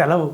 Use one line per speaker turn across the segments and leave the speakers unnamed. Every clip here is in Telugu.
సెలవు.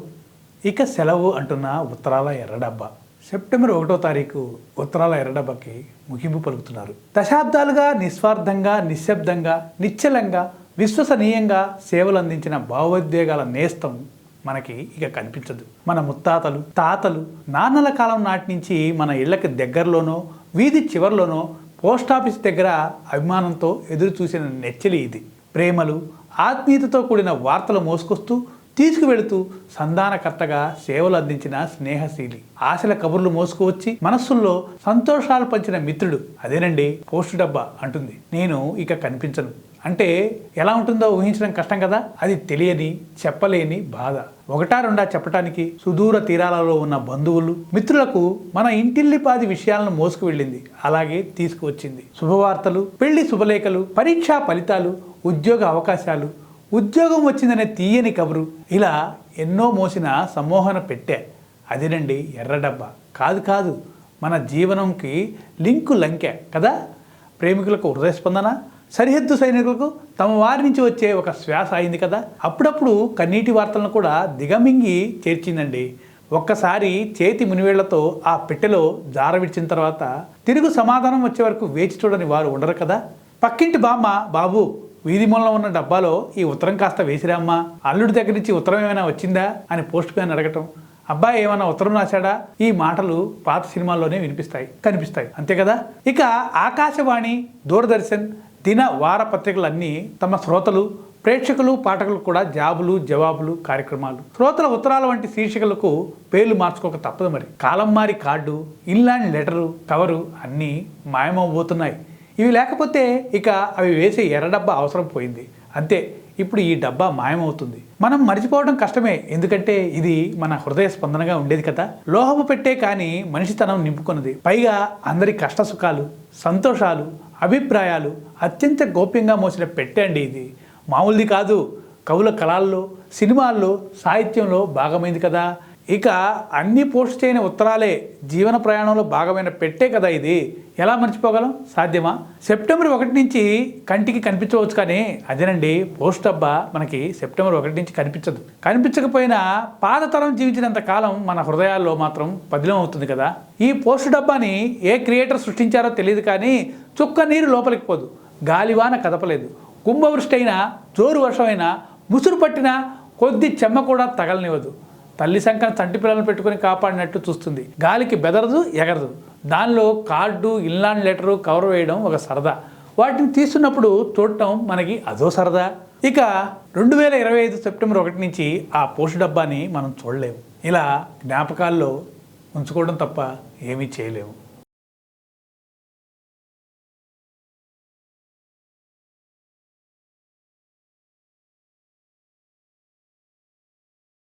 ఇక సెలవు అంటున్న ఉత్తరాల ఎర్రడబ్బా. సెప్టెంబర్ ఒకటో తారీఖు ఉత్తరాల ఎర్రడబ్బకి ముగింపు పలుకుతున్నారు. దశాబ్దాలుగా నిస్వార్థంగా నిశ్శబ్దంగా నిశ్చలంగా విశ్వసనీయంగా సేవలు అందించిన భావోద్వేగాల నేస్తం మనకి ఇక కనిపించదు. మన ముత్తాతలు తాతలు నాన్నల కాలం నాటి నుంచి మన ఇళ్ళకి దగ్గరలోనో వీధి చివరిలోనో పోస్ట్ ఆఫీస్ దగ్గర అభిమానంతో ఎదురు చూసిన నెచ్చలి ఇది. ప్రేమలు ఆత్మీయతతో కూడిన వార్తలు మోసుకొస్తూ తీసుకువెళుతూ సంధానకర్తగా సేవలు అందించిన స్నేహశీలి. ఆశల కబుర్లు మోసుకువచ్చి మనస్సుల్లో సంతోషాలు పంచిన మిత్రుడు. అదేనండి పోస్టు డబ్బా అంటుంది. నేను ఇక కనిపించను. అంటే ఎలా ఉంటుందో ఊహించడం కష్టం కదా? అది తెలియని చెప్పలేని బాధ. ఒకటా రెండా చెప్పటానికి సుదూర తీరాలలో ఉన్న బంధువులు మిత్రులకు మన ఇంటిల్లిపాది విషయాలను మోసుకు వెళ్ళింది అలాగే తీసుకువచ్చింది. శుభవార్తలు పెళ్ళి శుభలేఖలు పరీక్షా ఫలితాలు ఉద్యోగ అవకాశాలు ఉద్యోగం వచ్చిందనే తీయని కబురు. ఇలా ఎన్నో మోసిన సమ్మోహన పెట్టే. అదేనండి ఎర్రడబ్బా కాదు కాదు. మన జీవనంకి లింకు లంకె కదా? ప్రేమికులకు హృదయస్పందన సరిహద్దు సైనికులకు తమ వారి నుంచి వచ్చే ఒక శ్వాస అయింది కదా? అప్పుడప్పుడు కన్నీటి వార్తలను కూడా దిగమింగి చేర్చిందండి. ఒక్కసారి చేతి మునివేళ్ళతో ఆ పెట్టెలో జార విడిచిన తర్వాత తిరుగు సమాధానం వచ్చే వరకు వేచి చూడని వారు ఉండరు కదా? పక్కింటి బామ్మ బాబు వీధి మూలన ఉన్న డబ్బాలో ఈ ఉత్తరం కాస్త వేసిరామ్మా. అల్లుడి దగ్గర నుంచి ఉత్తరం ఏమైనా వచ్చిందా అని పోస్ట్ మ్యాన్ అడగటం. అబ్బాయి ఏమైనా ఉత్తరం రాశాడా? ఈ మాటలు పాత సినిమాల్లోనే వినిపిస్తాయి కనిపిస్తాయి. అంతే కదా? ఇక ఆకాశవాణి దూరదర్శన్ దిన వార పత్రికలన్నీ తమ శ్రోతలు ప్రేక్షకులు పాఠకులు కూడా జాబులు జవాబులు కార్యక్రమాలు. శ్రోతల ఉత్తరాల వంటి శీర్షికలకు పేర్లు మార్చుకోక తప్పదు మరి. కాలం మారి కార్డు ఇన్లాండ్ లెటరు కవరు అన్నీ మాయమవబోతున్నాయి ఇవి లేకపోతే ఇక అవి వేసే ఎర్ర డబ్బా అవసరం పోయింది. అంతే ఇప్పుడు ఈ డబ్బా మాయమవుతుంది. మనం మర్చిపోవడం కష్టమే ఎందుకంటే ఇది మన హృదయ స్పందనగా ఉండేది కదా. లోహము పెట్టే కానీ మనిషితనం నింపుకున్నది. పైగా అందరి కష్ట సుఖాలు సంతోషాలు అభిప్రాయాలు అత్యంత గోప్యంగా మోసిన పెట్టే అండి ఇది. మామూలుది కాదు. కవుల కళల్లో సినిమాల్లో సాహిత్యంలో భాగమైంది కదా. ఇక అన్ని పోస్ట్ చేయని ఉత్తరాలే జీవన ప్రయాణంలో భాగమైన పెట్టే కదా ఇది. ఎలా మర్చిపోగలం? సాధ్యమా? సెప్టెంబర్ ఒకటి నుంచి కంటికి కనిపించవచ్చు కానీ అదేనండి పోస్ట్ డబ్బా మనకి సెప్టెంబర్ ఒకటి నుంచి కనిపించదు. కనిపించకపోయినా పాతతరం జీవించినంత కాలం మన హృదయాల్లో మాత్రం పదిలం అవుతుంది కదా. ఈ పోస్ట్ డబ్బాని ఏ క్రియేటర్ సృష్టించారో తెలియదు కానీ చుక్క నీరు లోపలికి పోదు. గాలివాన కదపలేదు. కుంభవృష్టి అయినా జోరు వర్షమైనా ముసురు పట్టినా కొద్ది చెమ్మ కూడా తగలనివ్వదు. తల్లి సంఖ్యను తంటి పిల్లలను పెట్టుకొని కాపాడినట్టు చూస్తుంది. గాలికి బెదరదు ఎగరదు. దానిలో కార్డు ఇన్లాండ్ లెటరు కవర్ వేయడం ఒక సరదా. వాటిని తీస్తున్నప్పుడు చూడటం మనకి అదో సరదా. ఇక రెండు వేల ఇరవై ఐదు సెప్టెంబర్ ఒకటి నుంచి ఆ పోస్ట్ డబ్బాని మనం చూడలేము. ఇలా జ్ఞాపకాల్లో ఉంచుకోవడం తప్ప ఏమీ చేయలేము.